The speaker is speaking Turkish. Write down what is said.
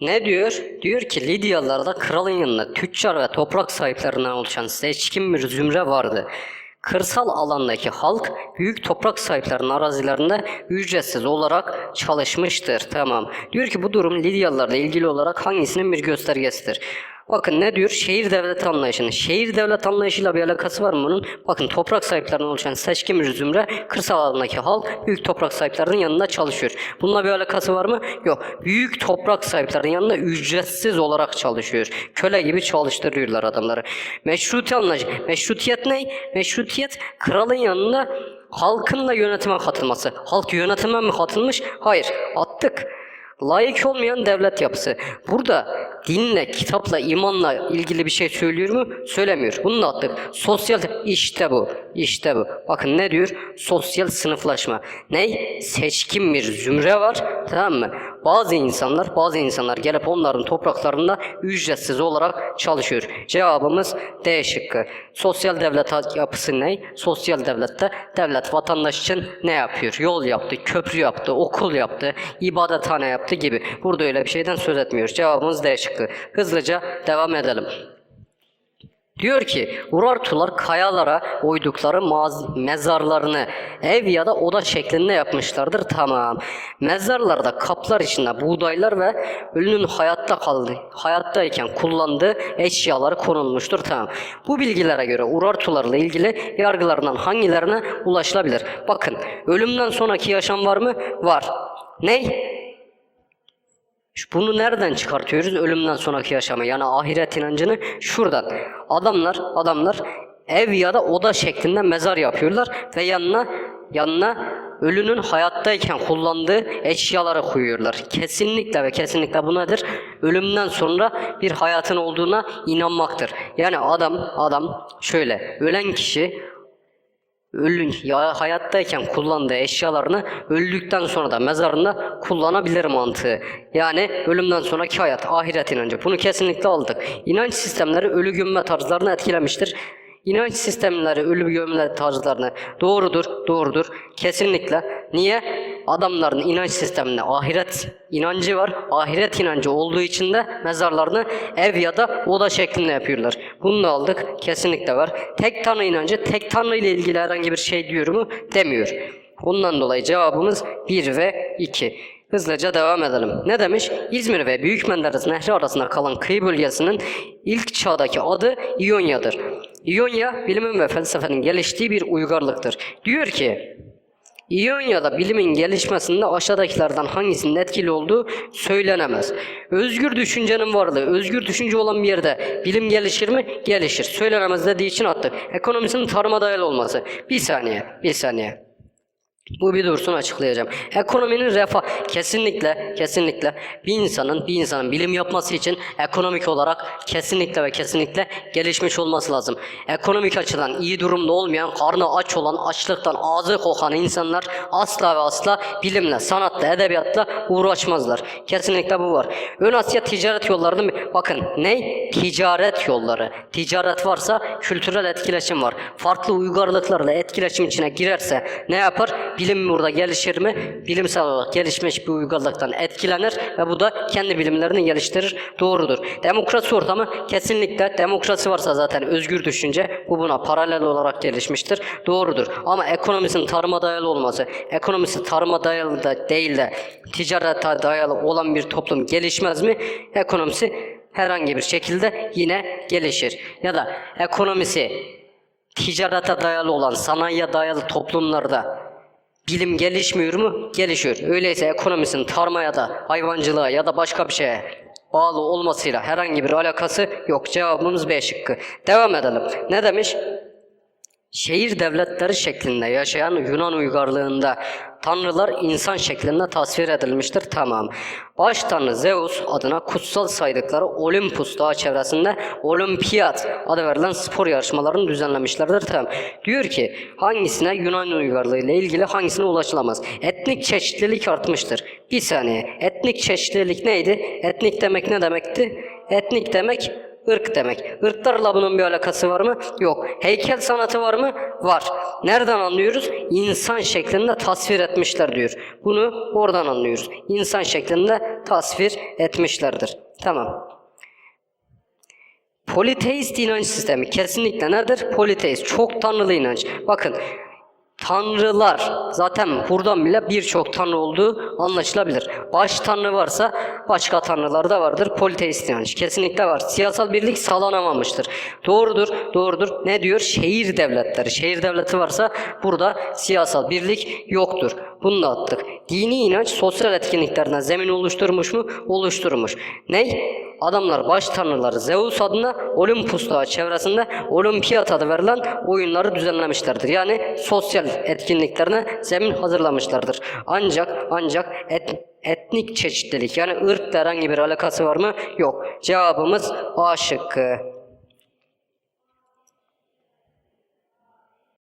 Ne diyor? Diyor ki Lidyalılarda kralın yanında tüccar ve toprak sahiplerinden oluşan seçkin bir zümre vardı. Kırsal alandaki halk büyük toprak sahiplerinin arazilerinde ücretsiz olarak çalışmıştır. Tamam. Diyor ki bu durum Lidyalılarla ilgili olarak hangisinin bir göstergesidir? Bakın ne diyor? Şehir devlet anlayışının. Şehir devlet anlayışıyla bir alakası var mı bunun? Bakın toprak sahiplerinden oluşan seçkin bir zümre kırsal alandaki halk büyük toprak sahiplerinin yanında çalışıyor. Bununla bir alakası var mı? Yok. Büyük toprak sahiplerinin yanında ücretsiz olarak çalışıyor. Köle gibi çalıştırıyorlar adamları. Meşruti anlayış. Meşrutiyet ne? Meşrutiyet kralın yanında halkın da yönetime katılması. Halk yönetime mi katılmış? Hayır. Attık. Layık olmayan devlet yapısı. Burada dinle, kitapla, imanla ilgili bir şey söylüyor mu? Söylemiyor. Bunu da attık. Sosyal işte bu. İşte bu. Bakın ne diyor? Sosyal sınıflaşma. Ne? Seçkin bir zümre var. Tamam mı? Bazı insanlar, bazı insanlar gelip onların topraklarında ücretsiz olarak çalışıyor. Cevabımız D şıkkı. Sosyal devlet yapısı ne? Sosyal devlette devlet vatandaş için ne yapıyor? Yol yaptı, köprü yaptı, okul yaptı, ibadethane yaptı gibi. Burada öyle bir şeyden söz etmiyoruz. Cevabımız D şıkkı. Hızlıca devam edelim. Diyor ki Urartular kayalara oydukları mezarlarını ev ya da oda şeklinde yapmışlardır. Tamam. Mezarlarda kaplar içinde buğdaylar ve ölünün hayatta kaldı, hayattayken kullandığı eşyaları konulmuştur. Tamam. Bu bilgilere göre Urartularla ilgili yargılarından hangilerine ulaşılabilir? Bakın ölümden sonraki yaşam var mı? Var. Ney? Bunu nereden çıkartıyoruz? Ölümden sonraki yaşamı yani ahiret inancını şuradan. Adamlar adamlar ev ya da oda şeklinde mezar yapıyorlar ve yanına yanına ölünün hayattayken kullandığı eşyaları koyuyorlar. Kesinlikle ve kesinlikle bu nedir? Ölümden sonra bir hayatın olduğuna inanmaktır. Yani adam adam şöyle ölen kişi ölün ya hayattayken kullandığı eşyalarını öldükten sonra da mezarında kullanabilir mantığı. Yani ölümden sonraki hayat, ahiret inancı. Bunu kesinlikle aldık. İnanç sistemleri ölü gömme tarzlarını etkilemiştir. İnanç sistemleri ölü gömme tarzlarını doğrudur, doğrudur. Kesinlikle. Niye? Adamların inanç sisteminde ahiret inancı var. Ahiret inancı olduğu için de mezarlarını ev ya da oda şeklinde yapıyorlar. Bunu da aldık. Kesinlikle var. Tek tanrı inancı tek tanrı ile ilgili herhangi bir şey diyor mu? Demiyor. Ondan dolayı cevabımız 1 ve 2. Hızlıca devam edelim. Ne demiş? İzmir ve Büyük Menderes Nehri arasında kalan kıyı bölgesinin ilk çağdaki adı İonya'dır. İonya, bilimin ve felsefenin geliştiği bir uygarlıktır. Diyor ki, İonya'da bilimin gelişmesinde aşağıdakilerden hangisinin etkili olduğu söylenemez. Özgür düşüncenin varlığı, özgür düşünce olan bir yerde bilim gelişir mi? Gelişir. Söylenemez dediği için attık. Ekonomisinin tarıma dayalı olması. Bir saniye, bir saniye. Bu bir dursun açıklayacağım. Ekonominin refah kesinlikle kesinlikle bir insanın bir insanın bilim yapması için ekonomik olarak kesinlikle ve kesinlikle gelişmiş olması lazım. Ekonomik açıdan iyi durumda olmayan, karnı aç olan, açlıktan ağzı kokan insanlar asla ve asla bilimle, sanatla, edebiyatla uğraşmazlar. Kesinlikle bu var. Ön Asya ticaret yollarını bakın ne? Ticaret yolları. Ticaret varsa kültürel etkileşim var. Farklı uygarlıklarla etkileşim içine girerse ne yapar? Bilim burada gelişir mi? Bilimsel olarak gelişmiş bir uygarlıktan etkilenir ve bu da kendi bilimlerini geliştirir. Doğrudur. Demokrasi ortamı kesinlikle demokrasi varsa zaten özgür düşünce bu buna paralel olarak gelişmiştir. Doğrudur. Ama ekonomisinin tarıma dayalı olması, ekonomisi tarıma dayalı da değil de ticarete dayalı olan bir toplum gelişmez mi? Ekonomisi herhangi bir şekilde yine gelişir. Ya da ekonomisi ticarete dayalı olan, sanayiye dayalı toplumlarda bilim gelişmiyor mu? Gelişiyor. Öyleyse ekonomisinin tarmaya da, hayvancılığa ya da başka bir şeye bağlı olmasıyla herhangi bir alakası yok. Cevabımız B şıkkı. Devam edelim. Ne demiş? Şehir devletleri şeklinde yaşayan Yunan uygarlığında tanrılar insan şeklinde tasvir edilmiştir. Tamam. Baş tanrı Zeus adına kutsal saydıkları Olympus dağı çevresinde Olimpiyat adı verilen spor yarışmalarını düzenlemişlerdir. Tamam. Diyor ki hangisine Yunan uygarlığı ile ilgili hangisine ulaşılamaz? Etnik çeşitlilik artmıştır. Bir saniye. Etnik çeşitlilik neydi? Etnik demek ne demekti? Etnik demek ırk demek. Irklarla bunun bir alakası var mı? Yok. Heykel sanatı var mı? Var. Nereden anlıyoruz? İnsan şeklinde tasvir etmişler diyor. Bunu oradan anlıyoruz. İnsan şeklinde tasvir etmişlerdir. Tamam. Politeist inanç sistemi kesinlikle nedir? Politeist, çok tanrılı inanç. Bakın tanrılar zaten buradan bile birçok tanrı olduğu anlaşılabilir. Baş tanrı varsa başka tanrılar da vardır. Politeist inanç kesinlikle var. Siyasal birlik sağlanamamıştır. Doğrudur, doğrudur. Ne diyor? Şehir devletleri. Şehir devleti varsa burada siyasal birlik yoktur. Bunu da attık. Dini inanç sosyal etkinliklerden zemin oluşturmuş mu? Oluşturmuş. Ne? Adamlar baş tanrıları Zeus adına Olympus dağı çevresinde olimpiyat adı verilen oyunları düzenlemişlerdir. Yani sosyal etkinliklerine zemin hazırlamışlardır. Ancak ancak et, etnik çeşitlilik yani ırkla herhangi bir alakası var mı? Yok. Cevabımız A şıkkı.